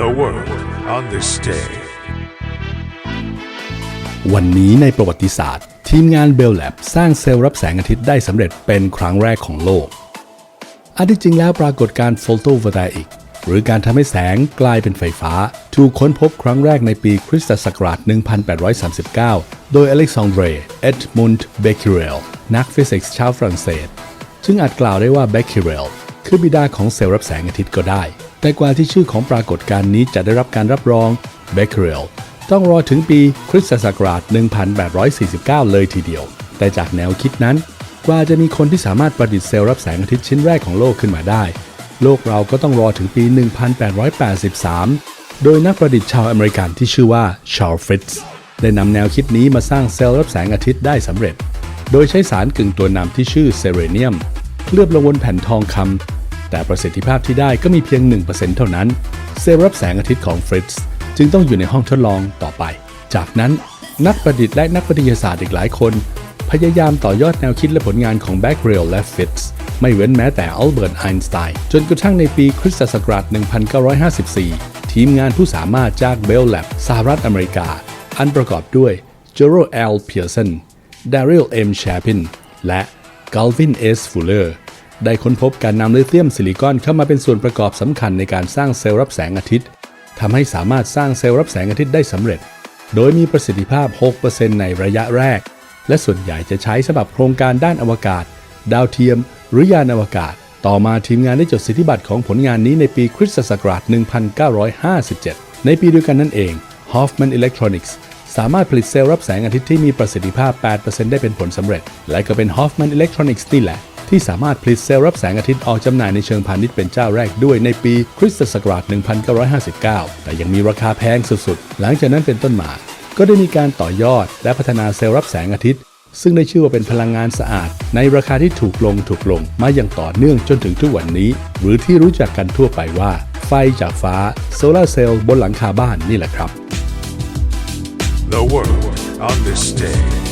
The world on this day. วันนี้ในประวัติศาสตร์ ทีมงานเบล l a b สร้างเซลล์รับแสงอาทิตย์ได้สำเร็จเป็นครั้งแรกของโลก อันที่จริงแล้วปรากฏการ์โฟโตโวลตาอิกหรือการทำให้แสงกลายเป็นไฟฟ้า ถูกค้นพบครั้งแรกในปีคริสตศักราช 1839 โดยอเล็กซานเดร เอ็ดมุนด์ เบค e เรล นักฟิสิกส์ชาวฝรั่งเศส ซึ่งอาจกล่าวได้ว่าเบค e เรลคือบิดาของเซลล์รับแสงอาทิตย์ก็ได้ แต่กว่าที่ชื่อของปรากฏการณ์นี้จะได้รับการรับรองเบค e เรลต้องรอถึงปีคริสตศักราช 1849 เลยทีเดียว แต่จากแนวคิดนั้น กว่าจะมีคนที่สามารถประดิษฐ์เซลล์รับแสงอาทิตย์ชิ้นแรกของโลกขึ้นมาได้ โลกเราก็ต้องรอถึงปี 1883 โดยนักประดิษฐ์ชาวอเมริกันที่ชื่อว่าชาร์ลฟริตซ์ได้นำแนวคิดนี้มาสร้างเซลล์รับแสงอาทิตย์ได้สำเร็จ โดยใช้สารกึ่งตัวนำที่ชื่อเซเรเนียมเคลือบลงบนแผ่นทองคำ แต่ประสิทธิภาพที่ได้ก็มีเพียง 1%เท่านั้น เซลล์รับแสงอาทิตย์ของฟริตซ์จึงต้องอยู่ในห้องทดลองต่อไป จากนั้นนักประดิษฐ์และนักวิทยาศาสตร์อีกหลายคน พยายามต่อยอดแนวคิดและผลงานของแบ็กเรลและฟิตซ์ไม่เว้นแม้แต่อัลเบิร์ตไอน์สไตน์จนกระทั่งในปีคริสตศักราช 1954 ทีมงานผู้สามารถจากเบล l a b สหรัฐอเมริกา อันประกอบด้วยเจโรเอลเพียร์สันดาริลเอ็มแชปินและก a ลวินเอสฟูเลอร์ ได้ค้นพบการนำลิเธียมซิลิคอนเข้ามาเป็นส่วนประกอบสำคัญในการสร้างเซลล์รับแสงอาทิตย์ทำให้สามารถสร้างเซลล์รับแสงอาทิตย์ได้สำเร็จ โดยมีประสิทธิภาพ 6%ในระยะแรก และส่วนใหญ่จะใช้สำหรับโครงการด้านอวกาศ ดาวเทียม หรือยานอวกาศ ต่อมาทีมงานได้จดสิทธิบัตรของผลงานนี้ในปีคริสตศักราช 1957 ในปีเดียวกันนั่นเอง Hoffman Electronics สามารถผลิตเซลล์รับแสงอาทิตย์ที่มีประสิทธิภาพ 8%ได้เป็นผลสำเร็จ และก็เป็น Hoffman Electronics นี่แหละ ที่สามารถผลิตเซลล์รับแสงอาทิตย์ออกจำหน่ายในเชิงพาณิชย์เป็นเจ้าแรกด้วยในปีคริสตศักราช 1959 แต่ยังมีราคาแพงสุดๆ หลังจากนั้นเป็นต้นมา ก็ได้มีการต่อยอดและพัฒนาเซลล์รับแสงอาทิตย์ ซึ่งได้ชื่อว่าเป็นพลังงานสะอาด ในราคาที่ถูกลงถูกลงมาอย่างต่อเนื่องจนถึงทุกวันนี้ หรือที่รู้จักกันทั่วไปว่า ไฟจากฟ้าโซลาร์เซลล์บนหลังคาบ้านนี่แหละครับ The world on this day.